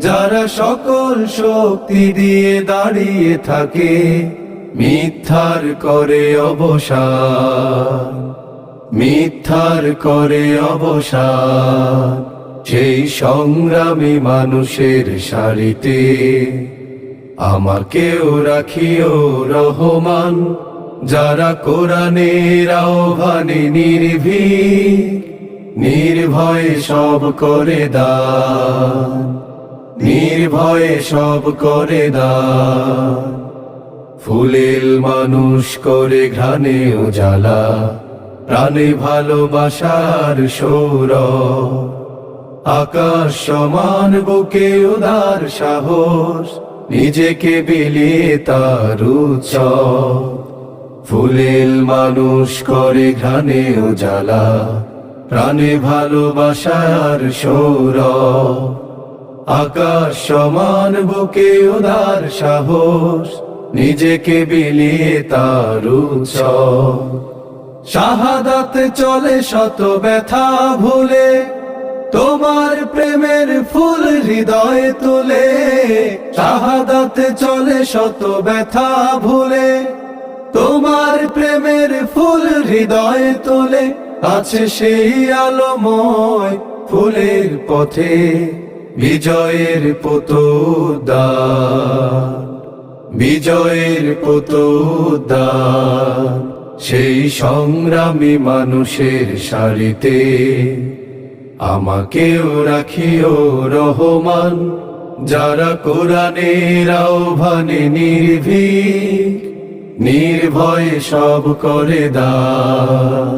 যারা সকল শক্তি দিয়ে দাঁড়িয়ে থাকে, মিথ্যার করে অবসান। মিথ্যার করে অবসান। সেই সংগ্রামী মানুষের সারিতে আমাকেও রাখিও রহমান, যারা কোরআনের আহ্বানে নির্ভীক, নির্ভয়ে সব করে দান। নির্ভয়ে সব করে দান ফুলের মানুষ করে ঘ্রাণে উজালা, প্রাণে ভালোবাসার সৌর আকাশ সমান, বুকে উদার সাহস, নিজেকে বিলিয়ে তার উৎসব। ফুলেল মানুষ করে ঘ্রাণে উজালা, প্রাণে ভালোবাসার সৌর আকাশ সমান, বুকে উদার সাহস, নিজেকে বিলিয়ে তার শাহাদাতে চলে শত ব্যথা ভুলে, তোমার প্রেমের ফুল হৃদয়ে তুলে, শাহাদাতে চলে শত ব্যথা ভুলে, তোমার প্রেমের ফুল হৃদয়ে তোলে, আছে সেই আলোময় ফুলের পথে। বিজয়ের পতোদ্দান বিজয়ের পতোদ্দান সেই সংগ্রামী মানুষের সারিতে আমাকেও রাখিও রহমান, যারা কোরআনের আহ্বানে নির্ভীক, নির্ভয়ে সব করে দান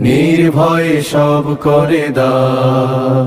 নির্ভয়ে সব করে দান